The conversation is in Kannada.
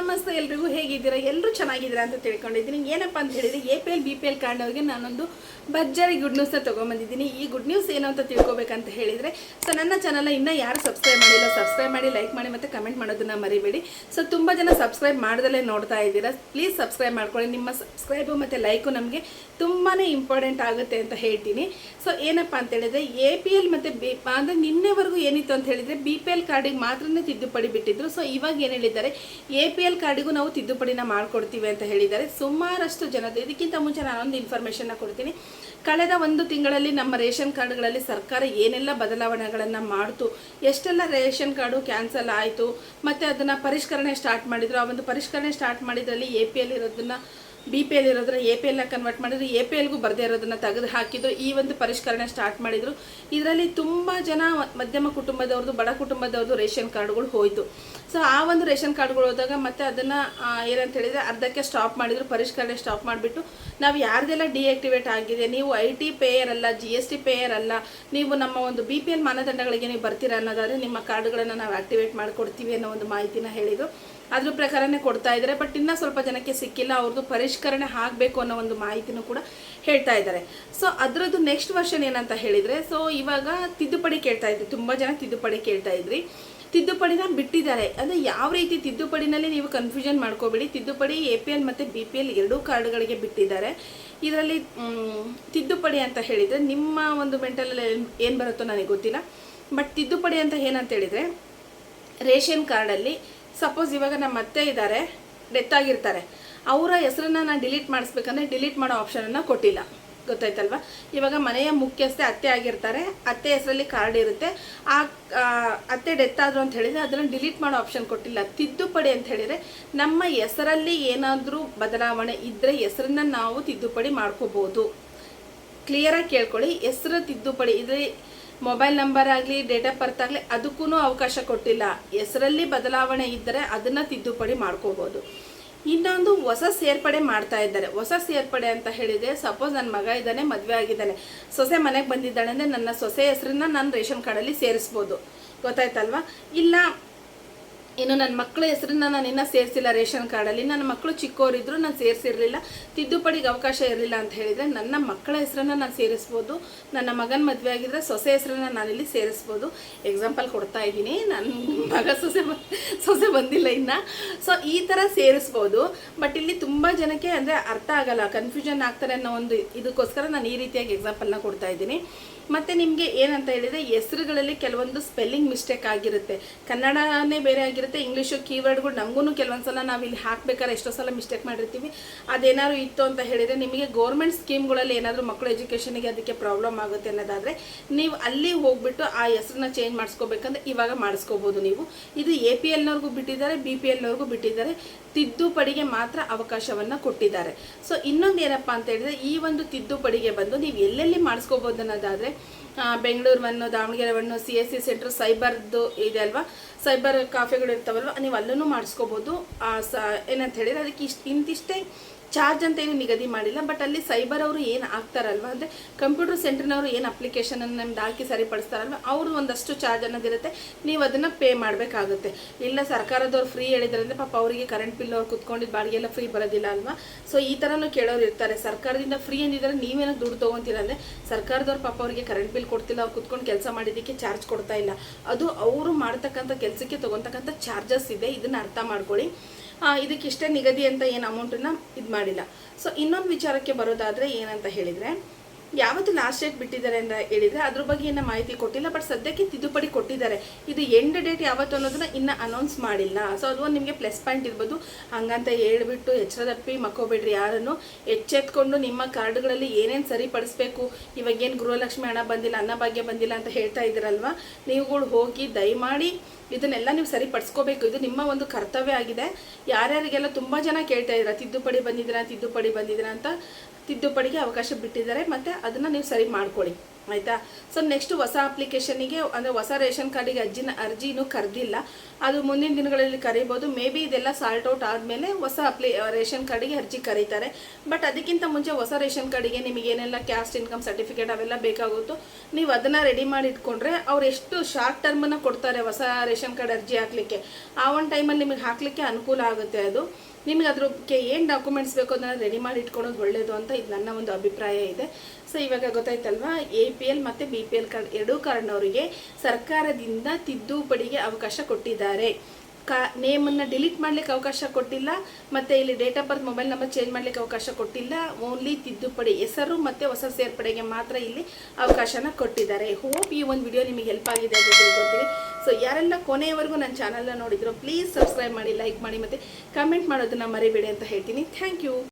ನಮಸ್ತೆ, ಎಲ್ರಿಗೂ ಹೇಗಿದ್ದೀರಾ? ಎಲ್ಲರೂ ಚೆನ್ನಾಗಿದ್ದೀರಾ ಅಂತ ತಿಳ್ಕೊಂಡಿದ್ದೀನಿ. ಏನಪ್ಪ ಅಂತ ಹೇಳಿದ್ರೆ, A P L, B P L ಕಾರ್ಡ್ನವ್ರಿಗೆ ನಾನೊಂದು ಭರ್ಜರಿ ಗುಡ್ ನ್ಯೂಸ್ನ ತೊಗೊಂಬಂದಿದ್ದೀನಿ. ಈ ಗುಡ್ ನ್ಯೂಸ್ ಏನು ಅಂತ ತಿಳ್ಕೊಬೇಕಂತ ಹೇಳಿದರೆ, ಸೊ ನನ್ನ ಚಾನಲ್ ಇನ್ನೂ ಯಾರು ಸಬ್ಸ್ಕ್ರೈಬ್ ಮಾಡಿಲ್ಲ ಸಬ್ಸ್ಕ್ರೈಬ್ ಮಾಡಿ ಲೈಕ್ ಮಾಡಿ ಮತ್ತು ಕಮೆಂಟ್ ಮಾಡೋದನ್ನ ಮರಿಬೇಡಿ. ಸೊ ತುಂಬ ಜನ ಸಬ್ಸ್ಕ್ರೈಬ್ ಮಾಡ್ದಲೇ ನೋಡ್ತಾ ಇದ್ದೀರಾ. ಪ್ಲೀಸ್ ಸಬ್ಸ್ಕ್ರೈಬ್ ಮಾಡ್ಕೊಳ್ಳಿ. ನಿಮ್ಮ ಸಬ್ಸ್ಕ್ರೈಬು ಮತ್ತು ಲೈಕು ನಮಗೆ ತುಂಬಾ ಇಂಪಾರ್ಟೆಂಟ್ ಆಗುತ್ತೆ ಅಂತ ಹೇಳ್ತೀನಿ. ಸೊ ಏನಪ್ಪ ಅಂತ ಹೇಳಿದರೆ, ಎ ಪಿ ಎಲ್ ಮತ್ತು ಬಿ, ಅಂದರೆ ನಿನ್ನೆವರೆಗೂ ಏನಿತ್ತು ಅಂತ ಹೇಳಿದರೆ, ಬಿ ಪಿ ಎಲ್ ಕಾರ್ಡಿಗೆ ಮಾತ್ರನೇ ತಿದ್ದುಪಡಿ ಬಿಟ್ಟಿದ್ರು. ಸೊ ಇವಾಗ ಏನು ಹೇಳಿದ್ದಾರೆ, ಎ ಪಿ ಕಾರ್ಡಿಗೂ ನಾವು ತಿದ್ದುಪಡಿನ ಮಾಡ್ಕೊಡ್ತೀವಿ ಅಂತ ಹೇಳಿದ್ದಾರೆ. ಸುಮಾರಷ್ಟು ಜನರು ಇದಕ್ಕಿಂತ ಮುಂಚೆ ನಾನೊಂದು ಇನ್ಫಾರ್ಮೇಷನ್ನ ಕೊಡ್ತೀನಿ. ಕಳೆದ ಒಂದು ತಿಂಗಳಲ್ಲಿ ನಮ್ಮ ರೇಷನ್ ಕಾರ್ಡ್ಗಳಲ್ಲಿ ಸರ್ಕಾರ ಏನೆಲ್ಲ ಬದಲಾವಣೆಗಳನ್ನು ಮಾಡ್ತು, ಎಷ್ಟೆಲ್ಲ ರೇಷನ್ ಕಾರ್ಡು ಕ್ಯಾನ್ಸಲ್ ಆಯಿತು, ಮತ್ತು ಅದನ್ನು ಪರಿಷ್ಕರಣೆ ಸ್ಟಾರ್ಟ್ ಮಾಡಿದ್ರು. ಆ ಒಂದು ಪರಿಷ್ಕರಣೆ ಸ್ಟಾರ್ಟ್ ಮಾಡಿದ್ರಲ್ಲಿ ಎ ಪಿ ಎಲ್ ಇರೋದನ್ನ ಬಿ ಪಿ ಎಲ್ ಇರೋದನ್ನ ಎ ಪಿ ಎಲ್ನ ಕನ್ವರ್ಟ್ ಮಾಡಿದ್ರು ಎ ಪಿ ಎಲ್ಗೂ ಬರದೇ ಇರೋದನ್ನ ತೆಗೆದು ಹಾಕಿದ್ರು ಈ ಒಂದು ಪರಿಷ್ಕರಣೆ ಸ್ಟಾರ್ಟ್ ಮಾಡಿದ್ರು. ಇದರಲ್ಲಿ ತುಂಬ ಜನ ಮಧ್ಯಮ ಕುಟುಂಬದವ್ರದ್ದು ಬಡ ಕುಟುಂಬದವ್ರದ್ದು ರೇಷನ್ ಕಾರ್ಡ್ಗಳು ಹೋಯಿತು. ಸೊ ಆ ಒಂದು ರೇಷನ್ ಕಾರ್ಡ್ಗಳು ಹೋದಾಗ ಮತ್ತೆ ಅದನ್ನು ಏನಂತ ಹೇಳಿದರೆ ಅರ್ಧಕ್ಕೆ ಸ್ಟಾಪ್ ಮಾಡಿದ್ರು, ಪರಿಷ್ಕರಣೆ ಸ್ಟಾಪ್ ಮಾಡಿಬಿಟ್ಟು. ನಾವು ಯಾರ್ದೆಲ್ಲ ಡಿಆಕ್ಟಿವೇಟ್ ಆಗಿದೆ, ನೀವು ಐ ಟಿ ಪೇಯರ್ ಅಲ್ಲ ಜಿ ಎಸ್ ಟಿ ಪೇಯರ್ ಅಲ್ಲ, ನೀವು ನಮ್ಮ ಒಂದು ಬಿ ಪಿ ಎಲ್ ಮಾನದಂಡಗಳಿಗೆ ನೀವು ಬರ್ತೀರಾ ಅನ್ನೋದಾದರೆ ನಿಮ್ಮ ಕಾರ್ಡ್ಗಳನ್ನು ನಾವು ಆಕ್ಟಿವೇಟ್ ಮಾಡಿಕೊಡ್ತೀವಿ ಅನ್ನೋ ಒಂದು ಮಾಹಿತಿನ ಹೇಳಿದರು. ಅದ್ರ ಪ್ರಕಾರನೇ ಕೊಡ್ತಾ ಇದ್ದಾರೆ. ಬಟ್ ಇನ್ನೂ ಸ್ವಲ್ಪ ಜನಕ್ಕೆ ಸಿಕ್ಕಿಲ್ಲ. ಅವ್ರದ್ದು ಪರಿಷ್ಕರಣೆ ಆಗಬೇಕು ಅನ್ನೋ ಒಂದು ಮಾಹಿತಿನೂ ಕೂಡ ಹೇಳ್ತಾ ಇದ್ದಾರೆ. ಸೊ ಅದರದ್ದು ನೆಕ್ಸ್ಟ್ ವರ್ಷನ್ ಏನಂತ ಹೇಳಿದರೆ ಸೊ ಇವಾಗ ತಿದ್ದುಪಡಿ ಕೇಳ್ತಾ ಇದ್ರಿ. ತುಂಬ ಜನ ತಿದ್ದುಪಡಿ ಕೇಳ್ತಾ ಇದ್ರಿ. ತಿದ್ದುಪಡಿನ ಬಿಟ್ಟಿದ್ದಾರೆ. ಅಂದರೆ ಯಾವ ರೀತಿ ತಿದ್ದುಪಡಿನಲ್ಲಿ ನೀವು ಕನ್ಫ್ಯೂಷನ್ ಮಾಡ್ಕೋಬೇಡಿ. ತಿದ್ದುಪಡಿ ಎ ಪಿ ಎಲ್ ಮತ್ತು ಬಿ ಪಿ ಎಲ್ ಎರಡೂ ಕಾರ್ಡ್ಗಳಿಗೆ ಬಿಟ್ಟಿದ್ದಾರೆ. ಇದರಲ್ಲಿ ತಿದ್ದುಪಡಿ ಅಂತ ಹೇಳಿದರೆ ನಿಮ್ಮ ಒಂದು ಮೆಂಟಲಲ್ಲಿ ಏನು ಬರುತ್ತೋ ನನಗೆ ಗೊತ್ತಿಲ್ಲ. ಬಟ್ ತಿದ್ದುಪಡಿ ಅಂತ ಏನಂತ ಹೇಳಿದರೆ, ರೇಷನ್ ಕಾರ್ಡಲ್ಲಿ ಸಪೋಸ್ ಇವಾಗ ನಮ್ಮ ಅತ್ತೆ ಇದ್ದಾರೆ ಡೆತ್ ಆಗಿರ್ತಾರೆ ಅವರ ಹೆಸರನ್ನ ನಾನು ಡಿಲೀಟ್ ಮಾಡಿಸ್ಬೇಕಂದ್ರೆ ಡಿಲೀಟ್ ಮಾಡೋ ಆಪ್ಷನನ್ನು ಕೊಟ್ಟಿಲ್ಲ. ಗೊತ್ತಾಯ್ತಲ್ವಾ? ಇವಾಗ ಮನೆಯ ಮುಖ್ಯಸ್ಥೆ ಅತ್ತೆ ಆಗಿರ್ತಾರೆ, ಅತ್ತೆ ಹೆಸರಲ್ಲಿ ಕಾರ್ಡ್ ಇರುತ್ತೆ. ಆ ಅತ್ತೆ ಡೆತ್ ಆದರು ಅಂತ ಹೇಳಿದರೆ ಅದನ್ನು ಡಿಲೀಟ್ ಮಾಡೋ ಆಪ್ಷನ್ ಕೊಟ್ಟಿಲ್ಲ. ತಿದ್ದುಪಡಿ ಅಂತ ಹೇಳಿದರೆ ನಮ್ಮ ಹೆಸರಲ್ಲಿ ಏನಾದರೂ ಬದಲಾವಣೆ ಇದ್ದರೆ ಹೆಸರನ್ನ ನಾವು ತಿದ್ದುಪಡಿ ಮಾಡ್ಕೋಬೋದು. ಕ್ಲಿಯರಾಗಿ ಕೇಳ್ಕೊಳ್ಳಿ, ಹೆಸರು ತಿದ್ದುಪಡಿ ಇದ್ರೆ ಮೊಬೈಲ್ ನಂಬರ್ ಆಗಲಿ ಡೇಟ್ ಆಫ್ ಬರ್ತ್ ಆಗಲಿ ಅದಕ್ಕೂ ಅವಕಾಶ ಕೊಟ್ಟಿಲ್ಲ. ಹೆಸರಲ್ಲಿ ಬದಲಾವಣೆ ಇದ್ದರೆ ಅದನ್ನು ತಿದ್ದುಪಡಿ ಮಾಡ್ಕೋಬೋದು. ಇನ್ನೊಂದು, ಹೊಸ ಸೇರ್ಪಡೆ ಮಾಡ್ತಾ ಇದ್ದಾರೆ. ಹೊಸ ಸೇರ್ಪಡೆ ಅಂತ ಹೇಳಿದರೆ ಸಪೋಸ್ ನನ್ನ ಮಗ ಇದ್ದಾನೆ, ಮದುವೆ ಆಗಿದ್ದಾನೆ. ಸೊಸೆ ಮನೆಗೆ ಬಂದಿದ್ದಾಳೆ ಅಂದರೆ ನನ್ನ ಸೊಸೆ ಹೆಸರನ್ನ ನಾನು ರೇಷನ್ ಕಾರ್ಡಲ್ಲಿ ಸೇರಿಸ್ಬೋದು. ಗೊತ್ತಾಯ್ತಲ್ವಾ? ಇಲ್ಲ ಇನ್ನು ನನ್ನ ಮಕ್ಕಳ ಹೆಸರನ್ನ ನಾನು ಇನ್ನೂ ಸೇರಿಸಿಲ್ಲ ರೇಷನ್ ಕಾರ್ಡಲ್ಲಿ. ನನ್ನ ಮಕ್ಕಳು ಚಿಕ್ಕವರಿದ್ರು ನಾನು ಸೇರಿಸಿರಲಿಲ್ಲ. ತಿದ್ದುಪಡಿಗೆ ಅವಕಾಶ ಇರಲಿಲ್ಲ ಅಂತ ಹೇಳಿದರೆ ನನ್ನ ಮಕ್ಕಳ ಹೆಸರನ್ನ ನಾನು ಸೇರಿಸ್ಬೋದು. ನನ್ನ ಮಗನ ಮದುವೆ ಆಗಿದ್ರೆ ಸೊಸೆ ಹೆಸರನ್ನ ನಾನಿಲ್ಲಿ ಸೇರಿಸ್ಬೋದು. ಎಕ್ಸಾಂಪಲ್ ಕೊಡ್ತಾ ಇದ್ದೀನಿ. ನನ್ನ ಮಗ ಸೊಸೆ ಸೊಸೆ ಬಂದಿಲ್ಲ ಇನ್ನು. ಸೊ ಈ ಥರ ಸೇರಿಸ್ಬೋದು. ಬಟ್ ಇಲ್ಲಿ ತುಂಬ ಜನಕ್ಕೆ ಅಂದರೆ ಅರ್ಥ ಆಗಲ್ಲ ಕನ್ಫ್ಯೂಷನ್ ಆಗ್ತಾರೆ ಅನ್ನೋ ಒಂದು ಇದಕ್ಕೋಸ್ಕರ ನಾನು ಈ ರೀತಿಯಾಗಿ ಎಕ್ಸಾಂಪಲ್ನ ಕೊಡ್ತಾ ಇದ್ದೀನಿ. ಮತ್ತು ನಿಮಗೆ ಏನಂತ ಹೇಳಿದರೆ ಹೆಸರುಗಳಲ್ಲಿ ಕೆಲವೊಂದು ಸ್ಪೆಲ್ಲಿಂಗ್ ಮಿಸ್ಟೇಕ್ ಆಗಿರುತ್ತೆ. ಕನ್ನಡನೇ ಬೇರೆ ಆಗಿರುತ್ತೆ ಇಂಗ್ಲೀಷು ಕೀವರ್ಡ್ಗಳು ನಮಗೂ ಕೆಲವೊಂದು ಸಲ ನಾವು ಇಲ್ಲಿ ಹಾಕ್ಬೇಕಾದ್ರೆ ಎಷ್ಟೋ ಸಲ ಮಿಸ್ಟೇಕ್ ಮಾಡಿರ್ತೀವಿ. ಅದೇನಾದ್ರು ಇತ್ತು ಅಂತ ಹೇಳಿದರೆ ನಿಮಗೆ ಗೌರ್ಮೆಂಟ್ ಸ್ಕೀಮ್ಗಳಲ್ಲಿ ಏನಾದರೂ ಮಕ್ಕಳು ಎಜುಕೇಷನ್ಗೆ ಅದಕ್ಕೆ ಪ್ರಾಬ್ಲಮ್ ಆಗುತ್ತೆ ಅನ್ನೋದಾದರೆ ನೀವು ಅಲ್ಲಿ ಹೋಗ್ಬಿಟ್ಟು ಆ ಹೆಸರನ್ನ ಚೇಂಜ್ ಮಾಡಿಸ್ಕೋಬೇಕಂದ್ರೆ ಇವಾಗ ಮಾಡಿಸ್ಕೋಬೋದು ನೀವು. ಇದು ಎ ಪಿ ಎಲ್ನವ್ರಿಗೂ ಬಿಟ್ಟಿದ್ದಾರೆ ಬಿ ಪಿ ಎಲ್ನವ್ರಿಗೂ ಬಿಟ್ಟಿದ್ದಾರೆ. ತಿದ್ದುಪಡಿಗೆ ಮಾತ್ರ ಅವಕಾಶವನ್ನು ಕೊಟ್ಟಿದ್ದಾರೆ. ಸೊ ಇನ್ನೊಂದು ಏನಪ್ಪ ಅಂತ ಹೇಳಿದ್ರೆ, ಈ ಒಂದು ತಿದ್ದುಪಡಿಗೆ ಬಂದು ನೀವು ಎಲ್ಲೆಲ್ಲಿ ಮಾಡಿಸ್ಕೋಬೋದು ಅನ್ನೋದಾದರೆ ಬೆಂಗಳೂರು ದಾವಣಗೆರೆವನ್ನು, ಸಿ ಎಸ್ ಸಿ ಸೆಂಟ್ರ್, ಸೈಬರ್ದು ಇದೆ ಅಲ್ವಾ? ಸೈಬರ್ ಕಾಫೆಗಳು ಇರ್ತಾವಲ್ವ? ನೀವು ಅಲ್ಲೂ ಮಾಡಿಸ್ಕೋಬೋದು. ಏನಂತ ಹೇಳಿದ್ರೆ, ಅದಕ್ಕೆ ಇಷ್ಟು ಇಂತಿಷ್ಟೇ ಚಾರ್ಜ್ ಅಂತ ಏನು ನಿಗದಿ ಮಾಡಿಲ್ಲ ಬಟ್ ಅಲ್ಲಿ ಸೈಬರ್ ಅವರು ಏನು ಆಗ್ತಾರಲ್ವ ಅಂದರೆ ಕಂಪ್ಯೂಟರ್ ಸೆಂಟ್ರ್ನವರು ಏನು ಅಪ್ಲಿಕೇಶನನ್ನು ನಮ್ದು ಹಾಕಿ ಸರಿಪಡಿಸ್ತಾರಲ್ವ? ಅವರು ಒಂದಷ್ಟು ಚಾರ್ಜ್ ಅನ್ನೋದಿರುತ್ತೆ ನೀವು ಅದನ್ನು ಪೇ ಮಾಡಬೇಕಾಗುತ್ತೆ. ಇಲ್ಲ ಸರ್ಕಾರದವ್ರು ಫ್ರೀ ಹೇಳಿದ್ರಂದ್ರೆ ಪಾಪ ಅವರಿಗೆ ಕರೆಂಟ್ ಬಿಲ್ ಅವ್ರು ಕುತ್ಕೊಂಡಿದ್ದು ಬಾಡಿಗೆ ಎಲ್ಲ ಫ್ರೀ ಬರೋದಿಲ್ಲ ಅಲ್ವಾ? ಸೊ ಈ ಥರನೂ ಕೇಳೋರು ಇರ್ತಾರೆ. ಸರ್ಕಾರದಿಂದ ಫ್ರೀ ಅಂದಿದ್ರೆ ನೀವೇನೋ ದುಡ್ಡು ತೊಗೊತೀರ ಅಂದರೆ ಸರ್ಕಾರದವ್ರು ಪಾಪ ಅವರಿಗೆ ಕರೆಂಟ್ ಬಿಲ್ ಕೊಡ್ತಿಲ್ಲ, ಅವ್ರು ಕುತ್ಕೊಂಡು ಕೆಲಸ ಮಾಡಿದ್ದಕ್ಕೆ ಚಾರ್ಜ್ ಕೊಡ್ತಾ ಇಲ್ಲ. ಅದು ಅವರು ಮಾಡ್ತಕ್ಕಂಥ ಕೆಲಸಕ್ಕೆ ತೊಗೊತಕ್ಕಂಥ ಚಾರ್ಜಸ್ ಇದೆ. ಇದನ್ನು ಅರ್ಥ ಮಾಡ್ಕೊಳ್ಳಿ. ಇದಕ್ಕಿಷ್ಟೇ ನಿಗದಿ ಅಂತ ಏನು ಅಮೌಂಟನ್ನು ಇದು ಮಾಡಿಲ್ಲ. ಸೊ ಇನ್ನೊಂದು ವಿಚಾರಕ್ಕೆ ಬರೋದಾದರೆ ಏನಂತ ಹೇಳಿದರೆ ಯಾವತ್ತು ಲಾಸ್ಟ್ ಡೇಟ್ ಬಿಟ್ಟಿದ್ದಾರೆ ಅಂತ ಹೇಳಿದರೆ ಅದ್ರ ಬಗ್ಗೆ ಏನ ಮಾಹಿತಿ ಕೊಟ್ಟಿಲ್ಲ ಬಟ್ ಸದ್ಯಕ್ಕೆ ತಿದ್ದುಪಡಿ ಕೊಟ್ಟಿದ್ದಾರೆ. ಇದು ಎಂಡ್ ಡೇಟ್ ಯಾವತ್ತು ಅನ್ನೋದನ್ನ ಇನ್ನೂ ಅನೌನ್ಸ್ ಮಾಡಿಲ್ಲ. ಸೊ ಅದು ನಿಮಗೆ ಪ್ಲಸ್ ಪಾಯಿಂಟ್ ಇರ್ಬೋದು. ಹಂಗಂತ ಹೇಳ್ಬಿಟ್ಟು ಎಚ್ಚರದಪ್ಪಿ ಮಕ್ಕೋಬೇಡ್ರಿ ಯಾರನ್ನು. ಎಚ್ಚೆತ್ಕೊಂಡು ನಿಮ್ಮ ಕಾರ್ಡ್ಗಳಲ್ಲಿ ಏನೇನು ಸರಿಪಡಿಸ್ಬೇಕು ಇವಾಗೇನು ಗೃಹಲಕ್ಷ್ಮಿ ಹಣ ಬಂದಿಲ್ಲ ಅನ್ನಭಾಗ್ಯ ಬಂದಿಲ್ಲ ಅಂತ ಹೇಳ್ತಾ ಇದ್ದೀರಲ್ವಾ? ನೀವುಗಳು ಹೋಗಿ ದಯಮಾಡಿ ಇದನ್ನೆಲ್ಲ ನೀವು ಸರಿಪಡಿಸ್ಕೋಬೇಕು. ಇದು ನಿಮ್ಮ ಒಂದು ಕರ್ತವ್ಯ ಆಗಿದೆ. ಯಾರ್ಯಾರಿಗೆಲ್ಲ ತುಂಬ ಜನ ಕೇಳ್ತಾ ಇದ್ದೀರಾ, ತಿದ್ದುಪಡಿ ಬಂದಿದ್ದೀರಾ ತಿದ್ದುಪಡಿ ಬಂದಿದ್ದೀರಾ ಅಂತ ತಿದ್ದುಪಡಿಗೆ ಅವಕಾಶ ಬಿಟ್ಟಿದ್ದಾರೆ. ಮತ್ತು ಅದನ್ನು ನೀವು ಸರಿ ಮಾಡ್ಕೊಳ್ಳಿ. ಆಯಿತಾ? ಸೊ ನೆಕ್ಸ್ಟ್ ಹೊಸ ಅಪ್ಲಿಕೇಶನಿಗೆ ಅಂದರೆ ಹೊಸ ರೇಷನ್ ಕಾರ್ಡಿಗೆ ಅರ್ಜಿನ ಅರ್ಜಿ ಇನ್ನೂ ಕರೆದಿಲ್ಲ. ಅದು ಮುಂದಿನ ದಿನಗಳಲ್ಲಿ ಕರಿಬೋದು. ಮೇ ಬಿ ಇದೆಲ್ಲ ಸಾಲ್ಟ್ ಔಟ್ ಆದಮೇಲೆ ಹೊಸ ಅಪ್ಲಿ ರೇಷನ್ ಕಾರ್ಡಿಗೆ ಅರ್ಜಿ ಕರೀತಾರೆ. ಬಟ್ ಅದಕ್ಕಿಂತ ಮುಂಚೆ ಹೊಸ ರೇಷನ್ ಕಾರ್ಡಿಗೆ ನಿಮಗೆ ಏನೆಲ್ಲ ಕ್ಯಾಸ್ಟ್ ಇನ್ಕಮ್ ಸರ್ಟಿಫಿಕೇಟ್ ಅವೆಲ್ಲ ಬೇಕಾಗುತ್ತೋ, ನೀವು ಅದನ್ನು ರೆಡಿ ಮಾಡಿ ಇಟ್ಕೊಂಡ್ರೆ ಅವ್ರು ಎಷ್ಟು ಶಾರ್ಟ್ ಟರ್ಮನ್ನು ಕೊಡ್ತಾರೆ ಹೊಸ ರೇಷನ್ ಕಾರ್ಡ್ ಅರ್ಜಿ ಹಾಕಲಿಕ್ಕೆ. ಆ ಒಂದು ಟೈಮಲ್ಲಿ ನಿಮಗೆ ಹಾಕಲಿಕ್ಕೆ ಅನುಕೂಲ ಆಗುತ್ತೆ ಅದು. ನಿಮ್ಗೆ ಅದ್ರಕ್ಕೆ ಏನು ಡಾಕ್ಯುಮೆಂಟ್ಸ್ ಬೇಕು ಅದನ್ನು ರೆಡಿ ಮಾಡಿ ಇಟ್ಕೊಳೋದು ಒಳ್ಳೆಯದು ಅಂತ ಇದು ನನ್ನ ಒಂದು ಅಭಿಪ್ರಾಯ ಇದೆ. ಸೊ ಇವಾಗ ಗೊತ್ತಾಯ್ತಲ್ವಾ? ಎ ಪಿ ಎಲ್ ಮತ್ತು ಬಿ ಪಿ ಎಲ್ ಕಾರ್ಡ್ ಎರಡೂ ಕಾರ್ಡ್ನವರಿಗೆ ಸರ್ಕಾರದಿಂದ ತಿದ್ದುಪಡಿಗೆ ಅವಕಾಶ ಕೊಟ್ಟಿದ್ದಾರೆ. ಕಾ, ನೇಮನ್ನು ಡಿಲೀಟ್ ಮಾಡ್ಲಿಕ್ಕೆ ಅವಕಾಶ ಕೊಟ್ಟಿಲ್ಲ, ಮತ್ತು ಇಲ್ಲಿ date of birth mobile number change ಮಾಡ್ಲಿಕ್ಕೆ ಅವಕಾಶ ಕೊಟ್ಟಿಲ್ಲ. ಓನ್ಲಿ ತಿದ್ದುಪಡಿ ಹೆಸರು ಮತ್ತು ಹೊಸ ಸೇರ್ಪಡೆಗೆ ಮಾತ್ರ ಇಲ್ಲಿ ಅವಕಾಶನ ಕೊಟ್ಟಿದ್ದಾರೆ. ಹೋಪ್ ಈ ಒಂದು ವಿಡಿಯೋ ನಿಮಗೆ ಹೆಲ್ಪ್ ಆಗಿದೆ ಅಂತ ತಿಳ್ಕೊತೀವಿ ಸೊ ಯಾರೆಲ್ಲ ಕೊನೆಯವರೆಗೂ ನನ್ನ ಚಾನಲ್ನ ನೋಡಿದ್ರು ಪ್ಲೀಸ್ ಸಬ್ಸ್ಕ್ರೈಬ್ ಮಾಡಿ ಲೈಕ್ ಮಾಡಿ, ಮತ್ತು ಕಮೆಂಟ್ ಮಾಡೋದನ್ನ ಮರಿಬೇಡಿ ಅಂತ ಹೇಳ್ತೀನಿ. Thank you